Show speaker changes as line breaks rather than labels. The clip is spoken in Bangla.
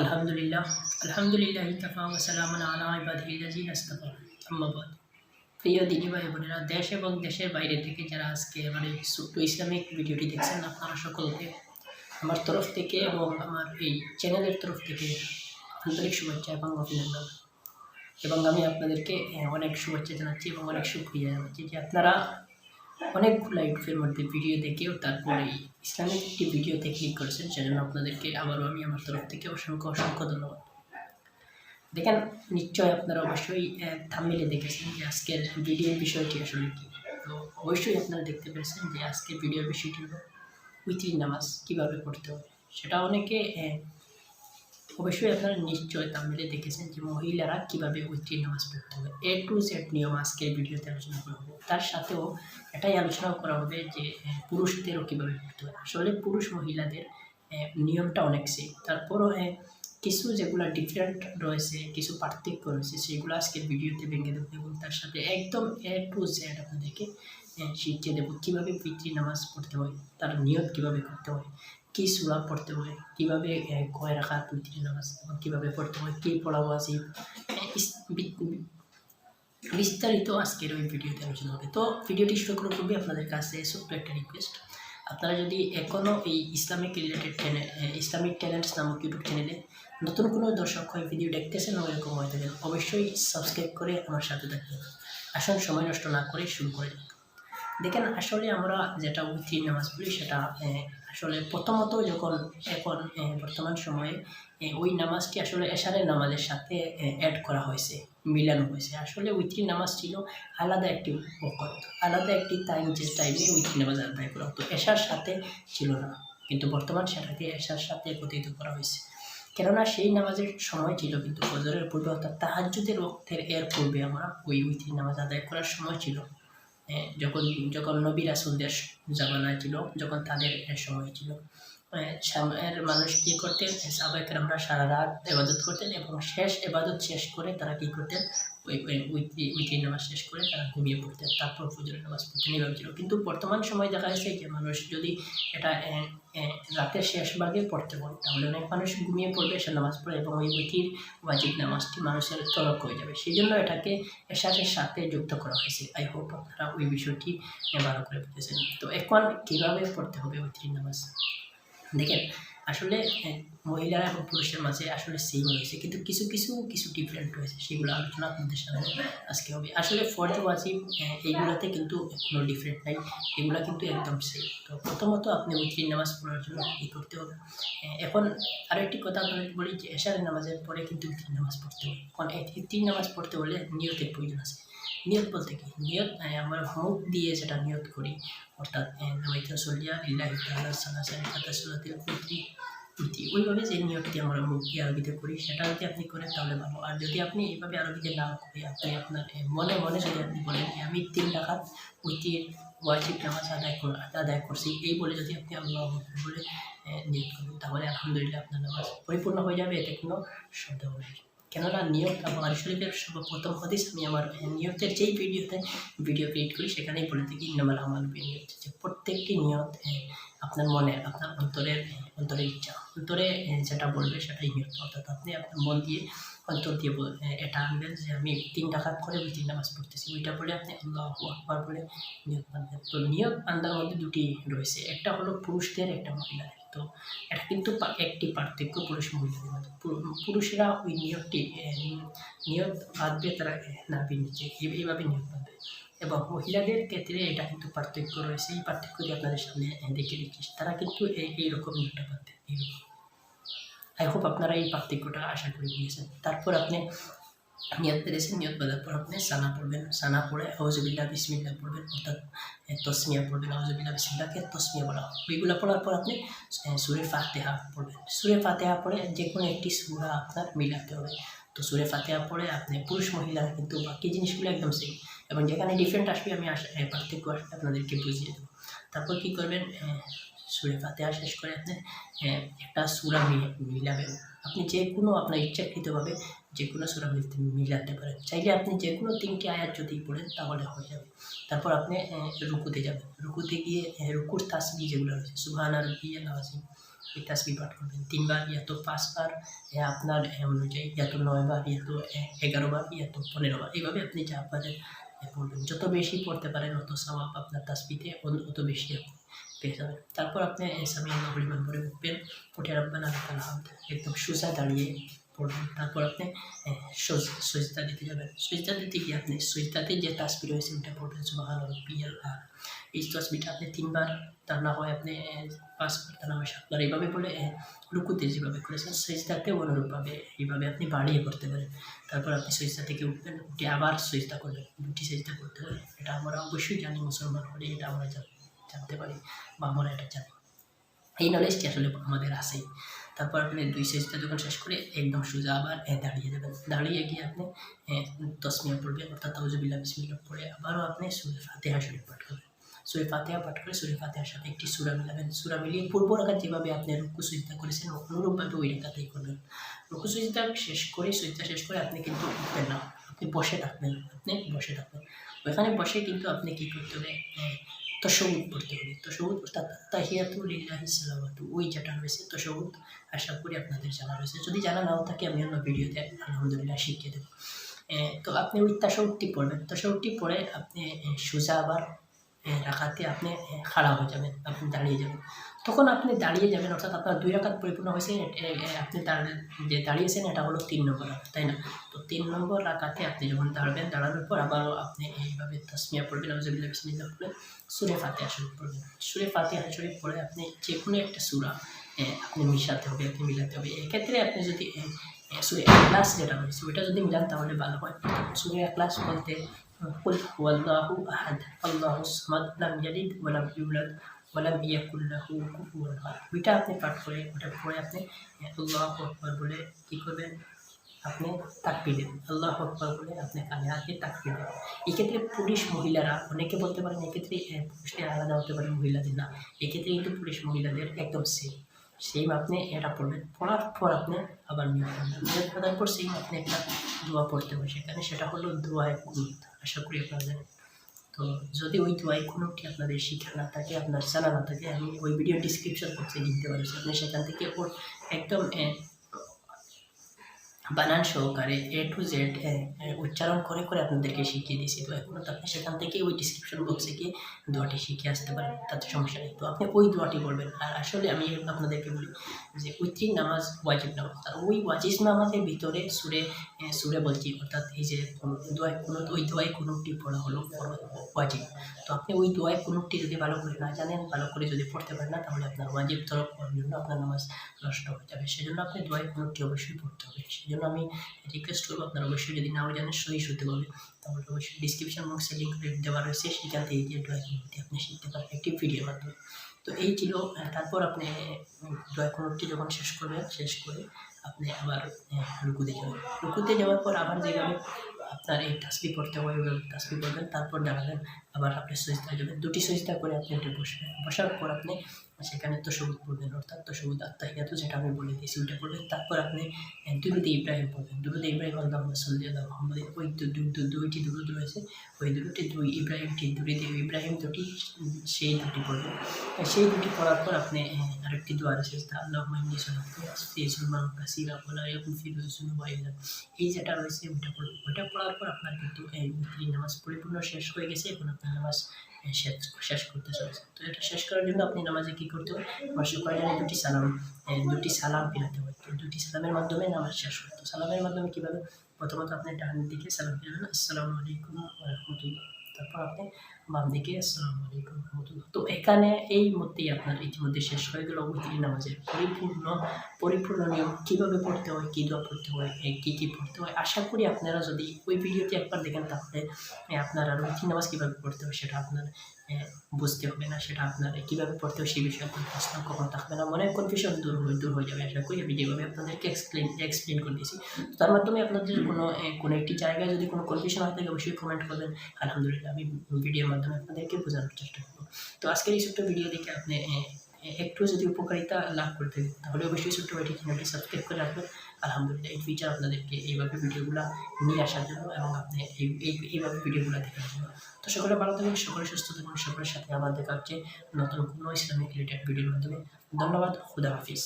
আলহামদুলিল্লাহ আলহামদুলিল্লাহ ইতফা ওসালামান আলা ইবাদিল্লাজিন আস্তাফা আম্মাবাদ প্রিয় দিদি ভাই বোনেরা, দেশ এবং দেশের বাইরে থেকে যারা আজকে আমার এই ছোট্ট ইসলামিক ভিডিওটি দেখছেন, আপনারা সকলকে আমার তরফ থেকে এবং আমার এই চ্যানেলের তরফ থেকে আন্তরিক শুভেচ্ছা এবং অভিনন্দন। এবং আমি আপনাদেরকে অনেক শুভেচ্ছা জানাচ্ছি এবং অনেক সুক্রিয়া জানাচ্ছি যে আপনারা অনেকগুলো ইউটিউবের মধ্যে ভিডিও দেখেও তারপরে ইসলামিক একটি ভিডিওতে ক্লিক করেছেন, সেজন্য আপনাদেরকে আবারও আমি আমার তরফ থেকে অসংখ্য অসংখ্য ধন্যবাদ। দেখেন নিশ্চয় আপনারা অবশ্যই থামিলে দেখেছেন যে আজকের ভিডিওর বিষয়টি আসলে কী। তো অবশ্যই আপনারা দেখতে পেরেছেন যে আজকের ভিডিওর বিষয়টি হলো উইথি নামাজ কীভাবে পড়তে হবে, সেটা অনেকে অবশ্যই আপনারা নিশ্চয় তামিলে দেখেছেন যে মহিলারা কীভাবে উইথি নামাজ পড়তে হবে এ টু জেড নিয়ম আজকের ভিডিওতে আলোচনা করা হবে। তার সাথেও এটাই আলোচনা করা হবে যে পুরুষদেরও কীভাবে পড়তে হবে। আসলে পুরুষ মহিলাদের নিয়মটা অনেক সেম তারপরও আহ, কিছু যেগুলো ডিফারেন্ট রয়েছে কিছু পার্থক্য রয়েছে সেগুলো আজকে ভিডিওতে ভেঙে দেবো এবং তার সাথে একদম এ টু জেড আপনাদেরকে শিখিয়ে দেবো কীভাবে পিতৃ নামাজ পড়তে হয় তার নিয়ম কীভাবে করতে হয়। কী সুরা পড়তে হয়? কীভাবে কয় রাখা পিতৃ নামাজ কীভাবে পড়তে হয়? কী পড়া উচিত বিস্তারিত আজকের ওই ভিডিওতে আলোচনা হবে। তো ভিডিওটি শুরু করার পূর্বে আপনাদের কাছে ছোট্ট একটা রিকোয়েস্ট আপনারা যদি এখনও এই Islamic related channel Islamic talents নামক ইউটিউব চ্যানেলে নতুন কোনো দর্শক হয় ভিডিও দেখতেছেন ও এরকম হয়ে থাকেন, অবশ্যই সাবস্ক্রাইব করে আমার সাথে থাকবেন। আসুন, সময় নষ্ট না করে শুরু করে। দেখেন, আসলে আমরা যেটা উইথি নামাজ পড়ি সেটা আসলে প্রথমত যখন এখন বর্তমান সময়ে ওই নামাজটি আসলে এশারের নামাজের সাথে অ্যাড করা হয়েছে, মিলানো হয়েছে। আসলে উইথি নামাজ ছিল আলাদা একটি বকত আলাদা একটি টাইম যে টাইমে উইথি নামাজ আদায় করা হতো। এশার সাথে ছিল না, কিন্তু বর্তমান সেটাকে এশার সাথে একত্রিত করা হয়েছে। কেননা সেই নামাজের সময় ছিল, কিন্তু ফজরের পূর্বে অর্থাৎ তাহাজ্জুদের ওক্তের এর পূর্বে আমরা ওই উইথি নামাজ আদায় করার সময় ছিল। যখন যখন নবী রাসুলদের জামানা ছিল, যখন তাদের সময় ছিল সামনের মানুষ কী করতেন? সাবেকের আমরা সারা রাত এবাদত করতেন এবং শেষ এবাদত শেষ করে তারা কী করতেন? ওই উইথি নামাজ শেষ করে তারা ঘুমিয়ে পড়তেন তারপর ফজরের নামাজ পড়তেন এভাবে ছিল। কিন্তু বর্তমান সময় দেখা যাচ্ছে যে মানুষ যদি এটা রাতের শেষ ভাগে পড়তে পারে তাহলে অনেক মানুষ ঘুমিয়ে পড়বে, সে নামাজ পড়ে এবং ওই উইথির ওয়াজিব নামাজটি মানুষের তরক হয়ে যাবে। সেই জন্য এটাকে এশারের সাথে যুক্ত করা হয়েছে। আই হোপ আপনারা ওই বিষয়টি ভালো করে বুঝেছেন। তো এখন কীভাবে পড়তে হবে উইথির নামাজ? দেখেন আসলে আহ, মহিলারা এবং পুরুষের মাঝে আসলে সেম রয়েছে। কিন্তু কিছু কিছু কিছু ডিফারেন্ট রয়েছে। সেগুলো আলোচনা আপনাদের সামনে আজকে হবে। আসলে ফর্দ ওয়াজিব এইগুলোতে কিন্তু কোনো ডিফারেন্ট নাই। এগুলো কিন্তু একদম সেম তো প্রথমত আপনি উইথির নামাজ পড়ার জন্য কী করতে হবে? এখন আরও একটি কথা আপনাদেরকে বলি যে এশারের নামাজের পরে কিন্তু উইথির নামাজ পড়তে হবে। কারণ এই নামাজ পড়তে হলে নিয়তের প্রয়োজন আছে। নিয়ত বলতে কি? নিয়ত আহ, আমরা মুখ দিয়ে যেটা নিয়ত করি। অর্থাৎ ইতি ওইভাবে যে নিয়তটি আমরা মুখ দিয়ে আরবিতে করি সেটা যদি আপনি করেন তাহলে ভালো। আর যদি আপনি এইভাবে আরবিতে না করে আপনি আপনার মনে মনে যদি আপনি বলেন যে আমি তিন টাকা উইতির ওয়াজিব নামাজ আদায় কর আদায় করছি এই বলে যদি আপনি আল্লাহ বলে নিয়ত করেন তাহলে আলহামদুলিল্লাহ আপনার নামাজ পরিপূর্ণ হয়ে যাবে এতে কোনো সন্দেহ নেই। কেননা নিয়ত আমার শরীফের প্রথম হদিস আমি আমার আহ, নিয়তের যেই ভিডিওতে ভিডিও ক্রিয়েট করি সেখানেই বলে থাকি ইন্নামাল আমার যে প্রত্যেকটি নিয়ত আপনার মনের আপনার অন্তরের অন্তরের ইচ্ছা অন্তরে যেটা বলবে সেটাই নিয়ত অর্থাৎ আপনি আপনার মন দিয়ে অন্তর দিয়ে এটা আনবেন যে আমি তিন টাকা করে ওই তিন নামাজ পড়তেছি। ওইটা বলে আপনি আল্লাহ আকবার বলে নিয়ত বাঁধবেন তো নিয়ত বান্ধার মধ্যে দুটি রয়েছে। একটা হলো পুরুষদের একটা মহিলাদের। তো এটা কিন্তু একটি পার্থক্য পুরুষ মহিলাদের পুরুষরা ওই নিয়তটি আহ, নিয়ত বাঁধবে তারা নাভির নিচে এইভাবে নিয়ত বাঁধবে এবং মহিলাদের ক্ষেত্রে এটা কিন্তু পার্থক্য রয়েছে। এই পার্থক্যটি আপনাদের সামনে দেখে দিচ্ছি। তারা কিন্তু এই এইরকম নিয়তটা বাঁধবে এইরকম। আই হোপ আপনারা এই পার্থক্যটা আশা করে বুঝেছেন। তারপর আপনি নিয়ত পেরেছেন নিয়ত বাঁধার পর আপনি সানা পড়বেন, সানা পড়ে আউজবিল্লা বিসমিল্লা পড়বেন, অর্থাৎ তসমিয়া পড়বেন আউজবিল্লা বিসমিল্লাকে তসমিয়া বলা হয়। ওইগুলো পড়ার পর আপনি সুরে ফাতেহা পড়বেন। সুরে ফাতেহা পড়ে যে কোনো একটি সুরা আপনার মিলাতে হবে। তো সুরে ফাতেহা পড়ে আপনি পুরুষ মহিলারা কিন্তু বাকি জিনিসগুলো একদম সেম এবং যেখানে ডিফারেন্ট আসবে, আমি পার্থক্য আসবে আপনাদেরকে বুঝিয়ে দেবো। তারপর কী করবেন সুরে ফাতেহা শেষ করে আপনি একটা সুরা মিলাবেন আপনি যে কোনো আপনার ইচ্ছাকৃতভাবে যে কোনো সুরা মিলাতে পারেন। চাইলে আপনি যে কোনো তিনটি আয়াত যদি পড়েন তাহলে হয়ে যাবে। তারপর আপনি রুকুতে যাবেন। রুকুতে গিয়ে রুকুর তাসবি যেগুলো রয়েছে সুবহান আর ওই তাসবি পাঠ করবেন। তিনবার ইয়া তো পাঁচবার আপনার অনুযায়ী ইয়া তো নয়বার ইয়া তো এগারোবার ইয়া তো পনেরোবার, এইভাবে আপনি যা পারেন পড়বেন। যত বেশি পড়তে পারেন, অত সওয়াব আপনার তাসবিতে অত বেশি আপনি পেয়ে তারপর আপনি সামি আল্লাহ পরিমাণ করে উঠবেন উঠে রাখবেন আল্লাহ একদম সোজা দাঁড়িয়ে পড়বেন। তারপর আপনি সজদা দিতে যাবেন। সজদা দিতে গিয়ে আপনি সজদাতে যে তাসবি রয়েছে ওটা পড়বেন সুবাহান রব্বিয়াল এই তসবিটা আপনি তিনবার তা না হয় আপনি পাঁচবার তা না হয় সাতবার এইভাবে বলে লুকুতে যেভাবে করেছেন সজদাতে অনুরূপভাবে এইভাবে আপনি বাড়িয়ে করতে পারেন। তারপর আপনি সজদা থেকে উঠবেন, উঠে আবার সজদা করবেন, দুটি সজদা করতে পারেন এটা আমরা অবশ্যই জানি, মুসলমান হলে এটা আমরা জান- জানতে পারি বা আমরা এটা জানি এই নলেজটি আসলে আমাদের আছেই। তারপর আপনি দুই সেজটা যখন শেষ করে একদম সোজা আবার দাঁড়িয়ে যাবেন। দাঁড়িয়ে গিয়ে আপনি এ, তসমিয়া পড়বেন অর্থাৎ তাউজুবিল্লা বিসমিল্লা পড়ে আবারও আপনি সুরে ফাতেহা শরীফ পাঠ করবেন। সুরে ফাতেহা পাঠ করে সুরে ফাতেহার সাথে একটি সুরা মিলাবেন। সুরা মিলিয়ে পূর্ব রাখাত যেভাবে আপনি রুকু সুজিতা করেছেন অনুরূপভাবে ওই রেখাতেই করবেন। রুকু সুজিতা শেষ করে সুজিতা শেষ করে আপনি কিন্তু উঠবেন না। আপনি বসে থাকবেন আপনি বসে থাকবেন। ওখানে বসে কিন্তু আপনি কী করতে হবে? এ, তশহুদ পড়তে হবে। তশহুদ অর্থাৎ তাহিয়াতু লিল্লাহি সালাওয়াতু। ওই যেটা রয়েছে তশহুদ আশা করি আপনাদের জানা রয়েছে। যদি জানা নাও থাকে আমি অন্য ভিডিওতে আলহামদুলিল্লাহ শিখিয়ে দেবো। তো আপনি ওই তাশহুদটি পড়বেন। তাশহুদটি পড়ে আপনি সোজা আবার রাখাতে আপনি খাড়া হয়ে যাবেন। আপনি দাঁড়িয়ে যাবেন। তখন আপনি দাঁড়িয়ে যাবেন অর্থাৎ আপনার দুই রাখাত পরিপূর্ণ হয়েছে। আপনি যে দাঁড়িয়েছেন এটা হলো তিন নম্বর তাই না? তিন নম্বর রাখাতে আপনি যখন দাঁড়াবেন দাঁড়ানোর পর আবারও আপনি এইভাবে তসমিয়া পড়বেন আউজুবিল্লাহ বিসমিল্লাহ পড়বেন সুরে ফাতেহা শরীফ পড়বেন সুরে ফাতেহা শরীফ পড়ে আপনি যে কোনো একটা সুরা এ, আপনি মিশাতে হবে আপনি মিলাতে হবে এক্ষেত্রে আপনি যদি এ, এ, সুরে ক্লাস যেটা রয়েছে ওইটা যদি মিলান তাহলে ভালো হয় সুরে ক্লাস বলতে قل هو الله أحد الله الصمد لم يلد ولم يولد ولم يكن له كفوا أحد ওইটা আপনি পাঠ করে ওটা পড়ে আপনি এ, আল্লাহ আকবার বলে কী করবেন আপনি তাকবি দেবেন আল্লাহ আকবর বলে আপনি কানে হাতে তাকবি দেবেন এক্ষেত্রে পুলিশ মহিলারা, অনেকে বলতে পারেন এক্ষেত্রে পুরুষদের আলাদা হতে পারে মহিলাদের না। এক্ষেত্রে কিন্তু পুলিশ মহিলাদের একদম সেম সেম আপনি এটা পড়বেন। পড়ার পর আপনি আবার নিয়োগ করার পর সেম আপনি একটা দোয়া পড়তে হবে সেখানে। সেটা হলো দোয়ায় কুনুত আশা করি আপনারা জানেন। তো যদি ওই দোয়াই কোনোটি আপনাদের শিক্ষা না থাকে, আপনার জানা না থাকে, আমি ওই ভিডিও ডিসক্রিপশন বক্সে লিখতে পারছি আপনি সেখান থেকে ওর একদম বানান সহকারে এ টু জেড উচ্চারণ করে করে আপনাদেরকে শিখিয়ে দিয়েছি। তো এখন আপনি সেখান থেকে ওই ডিসক্রিপশন বক্সে গিয়ে দোয়াটি শিখে আসতে পারেন, তাতে সমস্যা নেই। তো আপনি ওই দোয়াটি বলবেন আর আসলে আমি আপনাদেরকে বলি যে উইত্রিক নামাজ ওয়াজিব নামাজ আর ওই ওয়াজিব নামাজের ভিতরে সুরে সুরে বলছি, অর্থাৎ এই যে দোয়ায়, কোনো, ওই দোয়ায় কোনোটি পড়া হলো ওয়াজিব। তো আপনি ওই দোয়ায় কোনোটি যদি ভালো করে না জানেন, ভালো করে যদি পড়তে পারেন না, তাহলে আপনার ওয়াজিব তরফ জন্য আপনার নামাজ নষ্ট হয়ে যাবে। সেজন্য আপনি দোয়ায় কোনোটি অবশ্যই পড়তে হবে। সেই জন্য আমি রিকোয়েস্ট করব, আপনারা অবশ্যই যদি নাও জানেন সহি শুতে হবে তাহলে অবশ্যই ডিসক্রিপশন বক্সে লিঙ্ক দেওয়া রয়েছে, সেখান থেকে গিয়ে ড্রয়িং আপনি শিখতে পারেন একটি ভিডিওর মাধ্যমে। তো এই ছিল তারপর আপনি ড্রয়িং কোনোটি যখন শেষ করবেন, শেষ করে আপনি আবার রুকুতে যাবেন। রুকুতে যাওয়ার পর আবার যেভাবে আপনার এই তাসবি পড়তে হবে তাসবি পড়বেন, তারপর দাঁড়াবেন আবার আপনি সজিদা যাবেন। দুটি সজিদা করে আপনি উঠে বসবেন। বসার পর আপনি সেখানে তো সবুজ পড়বেন অর্থাৎ তো সবুজ আত্মাহিয়াত যেটা আমি বলে দিয়েছি, ওইটা পড়বেন তারপর আপনি দুরুদে ইব্রাহিম পড়বেন দুরুদে ইব্রাহিম আল্লাহ সাল্লি আল্লাহ মোহাম্মদ ওই দুইটি দুরুদ রয়েছে। ওই দুটি দুই ইব্রাহিমটি দুরিদে ইব্রাহিম দুটি, সেই দুটি পড়বেন সেই দুটি পড়ার পর আপনি আরেকটি দোয়া রয়েছে তা আল্লাহ মাইনি সুলমান কাসিরা বলা এরকম ফির এই যেটা রয়েছে, ওইটা পড়বেন ওইটা পড়ার পর আপনার কিন্তু এই নামাজ পরিপূর্ণ শেষ হয়ে গেছে এখন আপনার নামাজ শেষ করতে চলেছে তো এটা শেষ করার জন্য আপনি নামাজে কী করতে হবে? আমার সকলে দুটি সালাম দুটি সালাম ফিরাতে হবে। তো দুটি সালামের মাধ্যমে নামাজ শেষ করতে সালামের মাধ্যমে কীভাবে? প্রথমত আপনি ডান দিকে সালাম ফিরাবেন। আসসালামু আলাইকুম রহমতুল্লাহ। তারপর আপনি বাম দিকে আলাইকুম রহমতুল্লাহ। তো এখানে এই মধ্যেই আপনার ইতিমধ্যে শেষ হয়ে গেল নামাজের পরিপূর্ণ পরিপূর্ণ নিয়ম কীভাবে পড়তে হয়, কী দোয়া পড়তে হয় কী কী পড়তে হয়? আশা করি আপনারা যদি ওই ভিডিওটি একবার দেখেন তাহলে নামাজ কীভাবে পড়তে হয় সেটা আপনার বুঝতে হবে না, সেটা আপনার কীভাবে পড়তে হয় সেই বিষয়ে আপনার প্রশ্ন কখনো থাকবে না। মনে কনফিউশন দূর হয়ে দূর হয়ে যাবে, আশা করি আমি যেভাবে আপনাদেরকে এক্সপ্লেন এক্সপ্লেন করে দিয়েছি। তার মাধ্যমে আপনাদের কোনো কোনো একটি জায়গায় যদি কোনো কনফিউশন হয় থাকে, অবশ্যই কমেন্ট করবেন। আলহামদুলিল্লাহ। আমি ভিডিওর মাধ্যমে আপনাদেরকে বোঝানোর চেষ্টা করব তো আজকের এই ছোট্ট ভিডিও দেখে আপনি একটু যদি উপকারিতা লাভ করে থাকে তাহলে অবশ্যই ছোট্ট ভাইটি চ্যানেলটি সাবস্ক্রাইব করে রাখবেন আলহামদুলিল্লাহ এই ফিচার আপনাদেরকে এইভাবে ভিডিওগুলো নিয়ে আসার জন্য এবং আপনি এই এই- এইভাবে ভিডিওগুলো দেখার জন্য তো সকলে ভালো থাকবেন সকলে সুস্থ থাকবেন সকলের সাথে আবার দেখা হচ্ছে নতুন কোনো ইসলামিক রিলেটেড ভিডিওর মাধ্যমে। ধন্যবাদ, খুদা হাফিজ।